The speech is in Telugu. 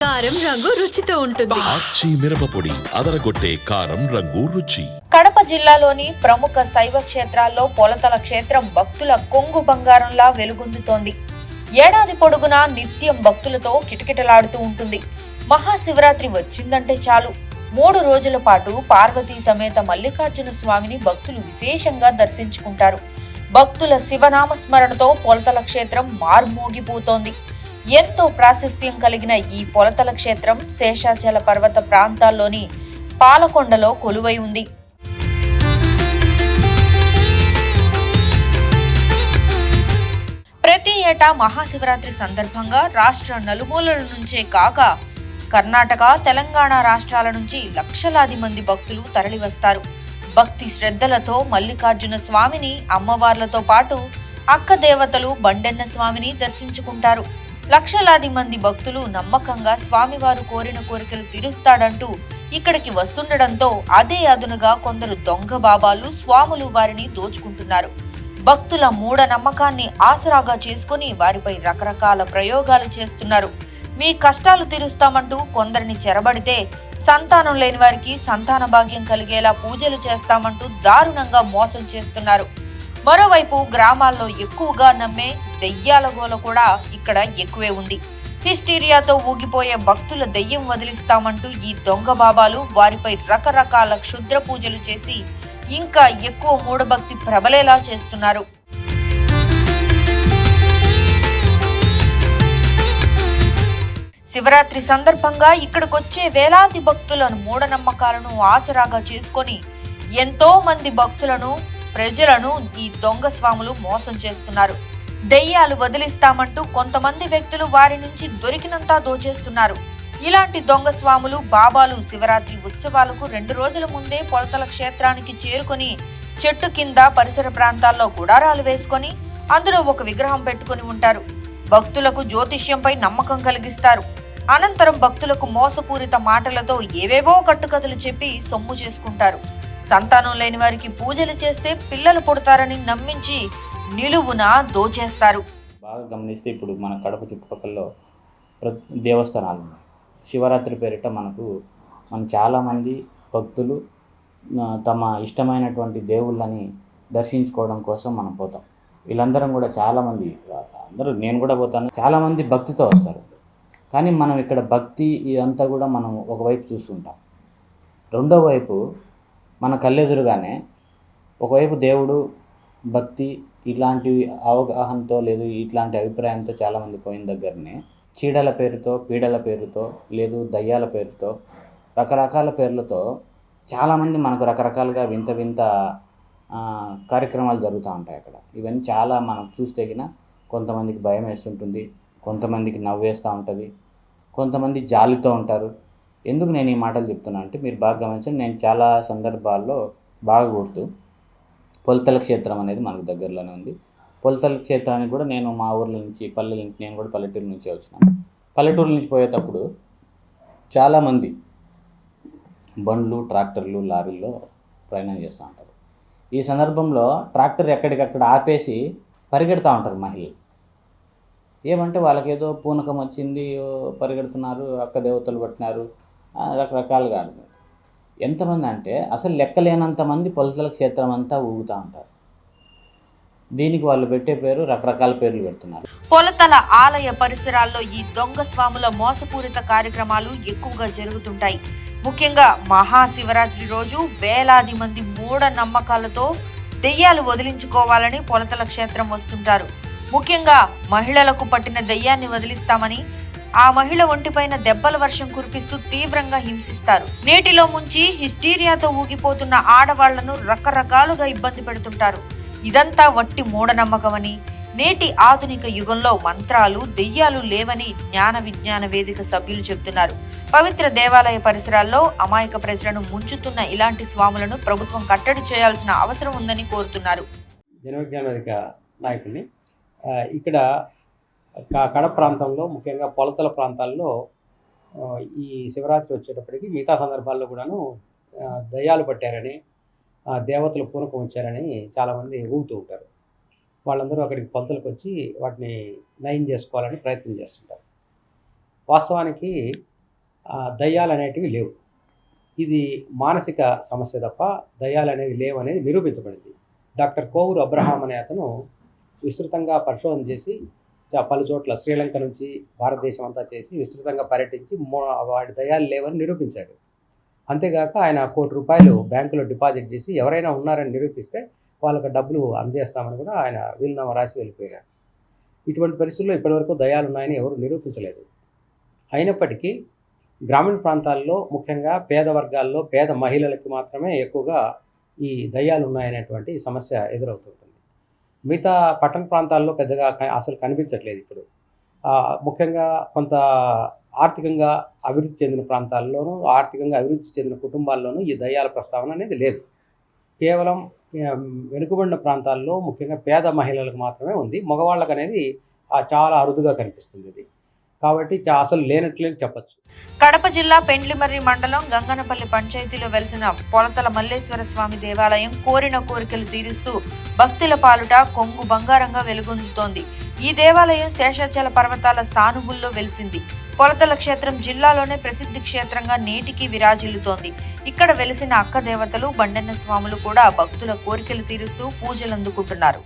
కారం రంగు రుచితో ఉంటుంది. ఆచి మిరపపొడి అదరగొట్టే కారం రంగు రుచి. కడప జిల్లాలోని ప్రముఖ శైవ క్షేత్రాల్లో పొలతల క్షేత్రం భక్తుల కొంగు బంగారంలా వెలుగొందుతోంది. ఏడాది పొడుగునా నిత్యం భక్తులతో కిటకిటలాడుతూ ఉంటుంది. మహాశివరాత్రి వచ్చిందంటే చాలు. మూడు రోజుల పాటు పార్వతీ సమేత మల్లికార్జున స్వామిని భక్తులు విశేషంగా దర్శించుకుంటారు. భక్తుల శివనామ స్మరణతో పొలతల క్షేత్రం మార్మోగిపోతోంది. ఎంతో ప్రాశస్త్యం కలిగిన ఈ పొలతల క్షేత్రం శేషాచల పర్వత ప్రాంతాల్లోని పాలకొండలో కొలువై ఉంది. ప్రతి ఏటా మహాశివరాత్రి సందర్భంగా రాష్ట్ర నలుమూలల నుంచే కాక కర్ణాటక తెలంగాణ రాష్ట్రాల నుంచి లక్షలాది మంది భక్తులు తరలివస్తారు. భక్తి శ్రద్ధలతో మల్లికార్జున స్వామిని అమ్మవార్లతో పాటు అక్క దేవతలు బండెన్న స్వామిని దర్శించుకుంటారు. లక్షలాది మంది భక్తులు నమ్మకంగా స్వామివారు కోరిన కోరికలు తీరుస్తాడంటూ ఇక్కడికి వస్తుండడంతో అదే అదునుగా కొందరు దొంగ బాబాలు స్వాములు వారిని దోచుకుంటున్నారు. భక్తుల మూఢ నమ్మకాన్ని ఆసరాగా చేసుకుని వారిపై రకరకాల ప్రయోగాలు చేస్తున్నారు. మీ కష్టాలు తీరుస్తామంటూ కొందరిని చెరబడితే సంతానం లేని వారికి సంతాన భాగ్యం కలిగేలా పూజలు చేస్తామంటూ దారుణంగా మోసం చేస్తున్నారు. మరోవైపు గ్రామాల్లో ఎక్కువగా నమ్మే దెయ్యాల గోల కూడా ఇక్కడ ఎక్కువే ఉంది. హిస్టీరియాతో ఊగిపోయే భక్తుల దెయ్యం వదిలిస్తామంటూ ఈ దొంగ బాబాలు వారిపై రకరకాల క్షుద్ర పూజలు చేసి ఇంకా ఎక్కువ మూఢభక్తి ప్రబలేలా చేస్తున్నారు. శివరాత్రి సందర్భంగా ఇక్కడికొచ్చే వేలాది భక్తులను మూఢనమ్మకాలను ఆసరాగా చేసుకొని ఎంతో మంది భక్తులను ప్రజలను ఈ దొంగ స్వాములు మోసం చేస్తున్నారు. దెయ్యాలు వదిలిస్తామంటూ కొంతమంది వ్యక్తులు వారి నుంచి దొరికినంతా దోచేస్తున్నారు. ఇలాంటి దొంగ స్వాములు బాబాలు శివరాత్రి ఉత్సవాలకు రెండు రోజుల ముందే పొలతల క్షేత్రానికి చేరుకొని చెట్టు కింద పరిసర ప్రాంతాల్లో గుడారాలు వేసుకొని అందులో ఒక విగ్రహం పెట్టుకొని ఉంటారు. భక్తులకు జ్యోతిష్యంపై నమ్మకం కలిగిస్తారు. అనంతరం భక్తులకు మోసపూరిత మాటలతో ఏవేవో కట్టుకథలు చెప్పి సొమ్ము చేసుకుంటారు. సంతానం లేని వారికి పూజలు చేస్తే పిల్లలు పుడతారని నమ్మించి నిలువున దోచేస్తారు. బాగా గమనిస్తే ఇప్పుడు మన కడప చుట్టుపక్కల ప్రతి దేవస్థానాలు ఉన్నాయి. శివరాత్రి పేరిట మనకు మన చాలామంది భక్తులు తమ ఇష్టమైనటువంటి దేవుళ్ళని దర్శించుకోవడం కోసం మనం పోతాం. వీళ్ళందరం కూడా చాలామంది అందరూ నేను కూడా పోతాను. చాలామంది భక్తితో వస్తారు. కానీ మనం ఇక్కడ భక్తి ఇదంతా కూడా మనం ఒకవైపు చూస్తుంటాం. రెండో వైపు మన కళ్ళెదురుగానే ఒకవైపు దేవుడు భక్తి ఇలాంటివి అవగాహనతో లేదు ఇట్లాంటి అభిప్రాయంతో చాలామంది పోయిన దగ్గరనే చీడల పేరుతో పీడల పేరుతో లేదు దయ్యాల పేరుతో రకరకాల పేర్లతో చాలామంది మనకు రకరకాలుగా వింత వింత కార్యక్రమాలు జరుగుతూ ఉంటాయి అక్కడ. ఇవన్నీ చాలా మనం చూస్తేగిన కొంతమందికి భయం వేస్తుంటుంది కొంతమందికి నవ్వేస్తూ ఉంటుంది కొంతమంది జాలితో ఉంటారు. ఎందుకు నేను ఈ మాటలు చెప్తున్నా అంటే మీరు బాగా గమనించండి నేను చాలా సందర్భాల్లో బాగా గుర్తు. పొలతల క్షేత్రం అనేది మనకు దగ్గరలోనే ఉంది. పొలతల క్షేత్రానికి కూడా నేను మా ఊర్ల నుంచి పల్లెల నుంచి నేను కూడా పల్లెటూరు నుంచి వచ్చినాను పల్లెటూరు నుంచి పోయేటప్పుడు చాలామంది బండ్లు ట్రాక్టర్లు లారీల్లో ప్రయాణం చేస్తూ ఉంటారు. ఈ సందర్భంలో ట్రాక్టర్ ఎక్కడికక్కడ ఆపేసి పరిగెడుతూ ఉంటారు మహిళలు. ఏమంటే వాళ్ళకేదో పూనకం వచ్చింది పరిగెడుతున్నారు అక్క దేవతలు పట్టినారు రకరకాలుగా అంటారు ఎంతమంది అంటే అసలు లెక్కలేనంత మంది పొలతల క్షేత్రం అంతా ఊగుతూ ఉంటారు. దీనికి వాళ్ళు పెట్టే పేరు రకరకాల పేర్లు పెడుతున్నారు. పొలతల ఆలయ పరిసరాల్లో ఈ దొంగ స్వాముల మోసపూరిత కార్యక్రమాలు ఎక్కువగా జరుగుతుంటాయి. ముఖ్యంగా మహాశివరాత్రి రోజు వేలాది మంది మూఢ నమ్మకాలతో దెయ్యాలు వదిలించుకోవాలని పొలతల క్షేత్రం వస్తుంటారు. ముఖ్యంగా మహిళలకు పట్టిన దెయ్యాన్ని వదిలిస్తామని ఆ మహిళ ఒంటిపైన దెబ్బల వర్షం కురిపిస్తూ తీవ్రంగా హింసిస్తారు. నీటిలో ముంచి హిస్టీరియాతో ఊగిపోతున్న ఆడవాళ్ళను రకరకాలుగా ఇబ్బంది పెడుతుంటారు. ఇదంతా వట్టి మూఢనమ్మకమని నేటి ఆధునిక యుగంలో మంత్రాలు దెయ్యాలు లేవని జ్ఞాన విజ్ఞాన వేదిక సభ్యులు చెబుతున్నారు. పవిత్ర దేవాలయ పరిసరాల్లో అమాయక ప్రజలను ముంచుతున్న ఇలాంటి స్వాములను ప్రభుత్వం కట్టడి చేయాల్సిన అవసరం ఉందని కోరుతున్నారు. నాయకుడిని ఇక్కడ క- కడప ప్రాంతంలో ముఖ్యంగా పొలతల ప్రాంతాల్లో ఈ శివరాత్రి వచ్చేటప్పటికి మిగతా సందర్భాల్లో కూడాను దయ్యాలు పట్టారని దేవతలు పూనకం వచ్చారని చాలామంది ఊగుతూ ఉంటారు. వాళ్ళందరూ అక్కడికి పొలతలకు వచ్చి వాటిని నయం చేసుకోవాలని ప్రయత్నం చేస్తుంటారు. వాస్తవానికి దయ్యాలు అనేటివి లేవు. ఇది మానసిక సమస్య తప్ప దయ్యాలు అనేవి లేవు అనేది నిరూపించబడింది. డాక్టర్ కోవూరు అబ్రహాం అనే అతను విస్తృతంగా పరిశోధన చేసి పలు చోట్ల శ్రీలంక నుంచి భారతదేశం అంతా చేసి విస్తృతంగా పర్యటించి వాడి దయాలు లేవని నిరూపించాడు. అంతేగాక ఆయన కోటి రూపాయలు బ్యాంకులో డిపాజిట్ చేసి ఎవరైనా ఉన్నారని నిరూపిస్తే వాళ్ళకి డబ్బులు అందజేస్తామని కూడా ఆయన వీలునామా రాసి వెళ్ళిపోయారు. ఇటువంటి పరిస్థితుల్లో ఇప్పటివరకు దయాలు ఉన్నాయని ఎవరు నిరూపించలేదు. అయినప్పటికీ గ్రామీణ ప్రాంతాల్లో ముఖ్యంగా పేద వర్గాల్లో పేద మహిళలకి మాత్రమే ఎక్కువగా ఈ దయ్యాలు ఉన్నాయనేటువంటి సమస్య ఎదురవుతుంటుంది. మిగతా పట్టణ ప్రాంతాల్లో పెద్దగా అసలు కనిపించట్లేదు ఇప్పుడు. ముఖ్యంగా కొంత ఆర్థికంగా అభివృద్ధి చెందిన ప్రాంతాల్లోనూ ఆర్థికంగా అభివృద్ధి చెందిన కుటుంబాల్లోనూ ఈ దయ్యాల ప్రస్తావన అనేది లేదు. కేవలం వెనుకబడిన ప్రాంతాల్లో ముఖ్యంగా పేద మహిళలకు మాత్రమే ఉంది. మగవాళ్ళకు అనేది చాలా అరుదుగా కనిపిస్తుంది ఇది కాబట్టి అసలు లేనట్లే చెప్పచ్చు. కడప జిల్లా పెండ్లిమర్రి మండలం గంగనపల్లి పంచాయతీలో వెలిసిన పొలతల మల్లేశ్వర స్వామి దేవాలయం కోరిన కోరికలు తీరుస్తూ భక్తుల పాలుట కొంగు బంగారంగా వెలుగొందుతోంది. ఈ దేవాలయం శేషాచల పర్వతాల సానుగుల్లో వెలిసింది. పొలతల క్షేత్రం జిల్లాలోనే ప్రసిద్ధి క్షేత్రంగా నేటికి విరాజిల్లుతోంది. ఇక్కడ వెలిసిన అక్క దేవతలు బండన్న స్వాములు కూడా భక్తుల కోరికలు తీరుస్తూ పూజలు అందుకుంటున్నారు